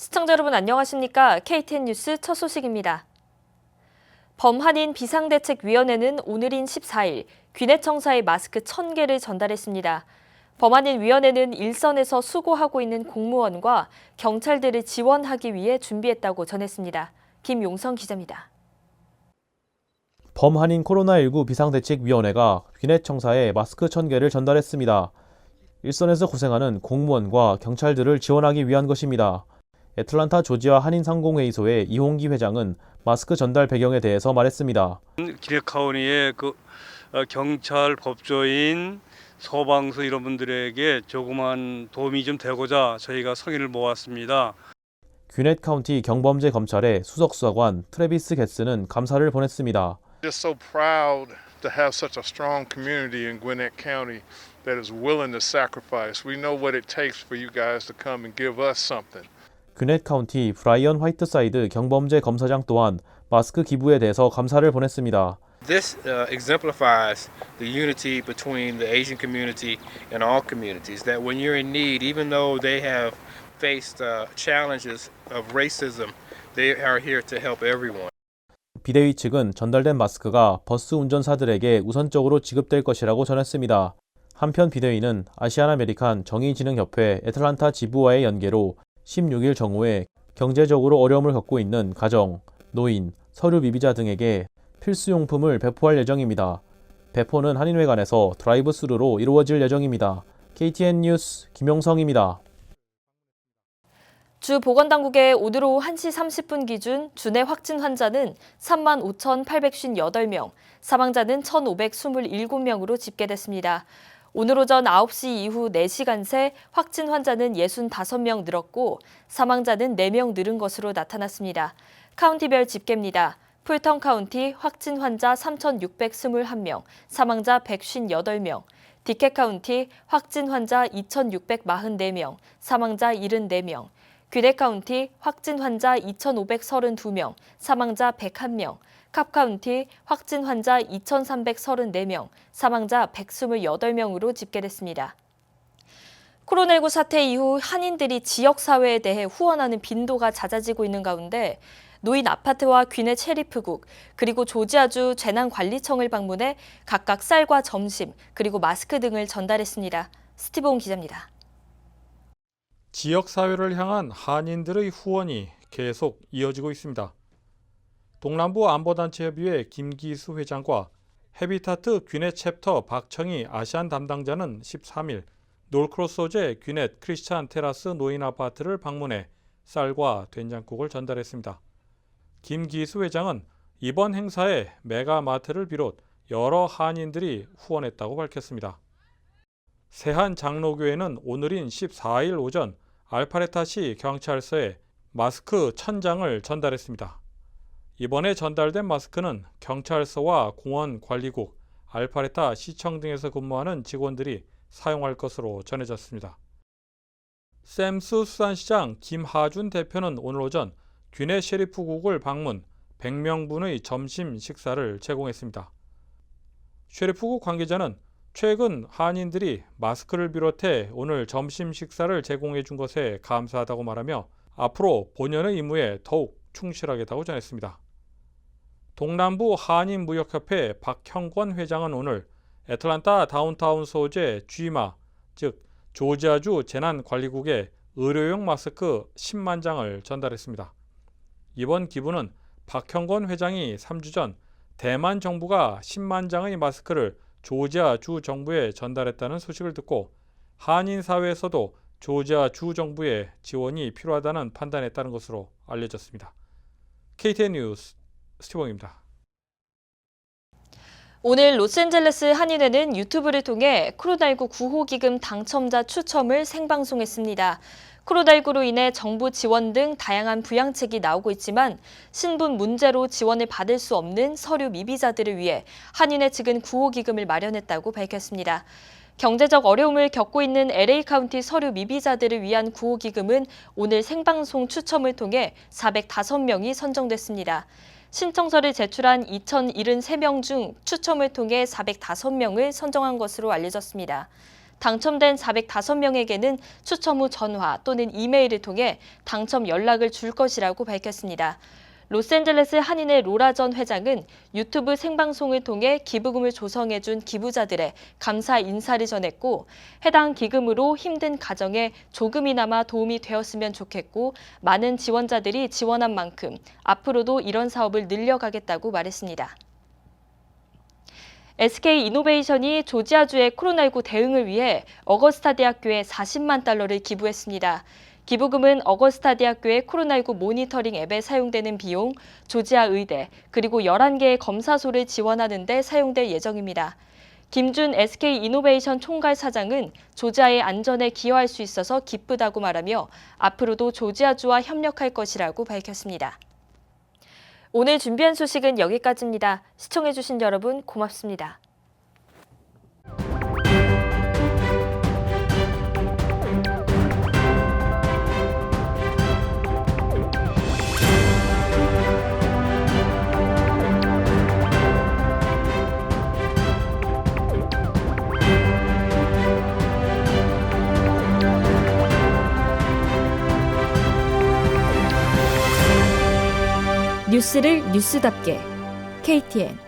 시청자 여러분 안녕하십니까? KTN 뉴스 첫 소식입니다. 범한인 비상대책위원회는 오늘인 14일 귀내청사에 마스크 1000개를 전달했습니다. 범한인 위원회는 일선에서 수고하고 있는 공무원과 경찰들을 지원하기 위해 준비했다고 전했습니다. 김용성 기자입니다. 범한인 코로나19 비상대책위원회가 귀내청사에 마스크 1000개를 전달했습니다. 일선에서 고생하는 공무원과 경찰들을 지원하기 위한 것입니다. 애틀란타 조지아 한인상공회의소의 이홍기 회장은 마스크 전달 배경에 대해서 말했습니다. 기획카운티의 그 어, 경찰, 법조인, 소방서 이런 분들에게 조그만 도움이 좀 되고자 저희가 성의를 모았습니다. 귀넷 카운티 경범죄 검찰의 수석 수사관 트래비스 게스는 감사를 보냈습니다. Just so proud to have such a strong community in Gwinnett County that is willing to sacrifice. We know what it takes for you guys to come and give us something. 귀넷 카운티 브라이언 화이트사이드 경범죄 검사장 또한 마스크 기부에 대해서 감사를 보냈습니다. This uh, exemplifies the unity between the Asian community and all communities. That when you're in need, even though they have faced uh, challenges of racism, they are here to help everyone. 비대위 측은 전달된 마스크가 버스 운전사들에게 우선적으로 지급될 것이라고 전했습니다. 한편 비대위는 아시안 아메리칸 정의진흥협회 애틀란타 지부와의 연계로 16일 정오에 경제적으로 어려움을 겪고 있는 가정, 노인, 서류 미비자 등에게 필수용품을 배포할 예정입니다. 배포는 한인회관에서 드라이브 스루로 이루어질 예정입니다. KTN 뉴스 김용성입니다. 주 보건당국의 오늘 오후 1시 30분 기준 주내 확진 환자는 3만 5,858명, 사망자는 1,527명으로 집계됐습니다. 오늘 오전 9시 이후 4시간 새 확진 환자는 65명 늘었고 사망자는 4명 늘은 것으로 나타났습니다. 카운티별 집계입니다. 풀턴 카운티 확진 환자 3,621명, 사망자 158명, 디켓 카운티 확진 환자 2,644명, 사망자 74명, 귀내 카운티 확진 환자 2,532명, 사망자 101명, 캅 카운티 확진 환자 2,334명, 사망자 128명으로 집계됐습니다. 코로나19 사태 이후 한인들이 지역사회에 대해 후원하는 빈도가 잦아지고 있는 가운데 노인 아파트와 귀내 체리프국 그리고 조지아주 재난관리청을 방문해 각각 쌀과 점심 그리고 마스크 등을 전달했습니다. 스티븐 기자입니다. 지역 사회를 향한 한인들의 후원이 계속 이어지고 있습니다. 동남부 안보단체협의회 김기수 회장과 헤비타트 귀넷 챕터 박청희 아시안 담당자는 13일 놀크로스 소재 귀넷 크리스찬 테라스 노인 아파트를 방문해 쌀과 된장국을 전달했습니다. 김기수 회장은 이번 행사에 메가마트를 비롯 여러 한인들이 후원했다고 밝혔습니다. 세한 장로교회는 오늘인 14일 오전 알파레타시 경찰서에 마스크 1000장을 전달했습니다. 이번에 전달된 마스크는 경찰서와 공원 관리국, 알파레타 시청 등에서 근무하는 직원들이 사용할 것으로 전해졌습니다. 샘스 수산시장 김하준 대표는 오늘 오전 귀내 셰리프국을 방문 100명분의 점심 식사를 제공했습니다. 셰리프국 관계자는 최근 한인들이 마스크를 비롯해 오늘 점심 식사를 제공해 준 것에 감사하다고 말하며 앞으로 본연의 임무에 더욱 충실하겠다고 전했습니다. 동남부 한인 무역협회 박형권 회장은 오늘 애틀란타 다운타운 소재 쥐마, 즉 조지아주 재난관리국에 의료용 마스크 10만 장을 전달했습니다. 이번 기부는 박형권 회장이 3주 전 대만 정부가 10만 장의 마스크를 조지아 주 정부에 전달했다는 소식을 듣고 한인 사회에서도 조지아 주 정부의 지원이 필요하다는 판단에 따른 것으로 알려졌습니다. KTN 뉴스 스티븐입니다. 오늘 로스앤젤레스 한인회는 유튜브를 통해 코로나19 구호기금 당첨자 추첨을 생방송했습니다. 코로나19로 인해 정부 지원 등 다양한 부양책이 나오고 있지만 신분 문제로 지원을 받을 수 없는 서류 미비자들을 위해 한인회 측은 구호기금을 마련했다고 밝혔습니다. 경제적 어려움을 겪고 있는 LA 카운티 서류 미비자들을 위한 구호기금은 오늘 생방송 추첨을 통해 405명이 선정됐습니다. 신청서를 제출한 2,073명 중 추첨을 통해 405명을 선정한 것으로 알려졌습니다. 당첨된 405명에게는 추첨 후 전화 또는 이메일을 통해 당첨 연락을 줄 것이라고 밝혔습니다. 로스앤젤레스 한인의 로라 전 회장은 유튜브 생방송을 통해 기부금을 조성해준 기부자들의 감사 인사를 전했고 해당 기금으로 힘든 가정에 조금이나마 도움이 되었으면 좋겠고 많은 지원자들이 지원한 만큼 앞으로도 이런 사업을 늘려가겠다고 말했습니다. SK 이노베이션이 조지아주의 코로나19 대응을 위해 어거스타 대학교에 40만 달러를 기부했습니다. 기부금은 어거스타 대학교의 코로나19 모니터링 앱에 사용되는 비용, 조지아 의대, 그리고 11개의 검사소를 지원하는 데 사용될 예정입니다. 김준 SK 이노베이션 총괄 사장은 조지아의 안전에 기여할 수 있어서 기쁘다고 말하며 앞으로도 조지아주와 협력할 것이라고 밝혔습니다. 오늘 준비한 소식은 여기까지입니다. 시청해주신 여러분 고맙습니다. 뉴스를 뉴스답게. KTN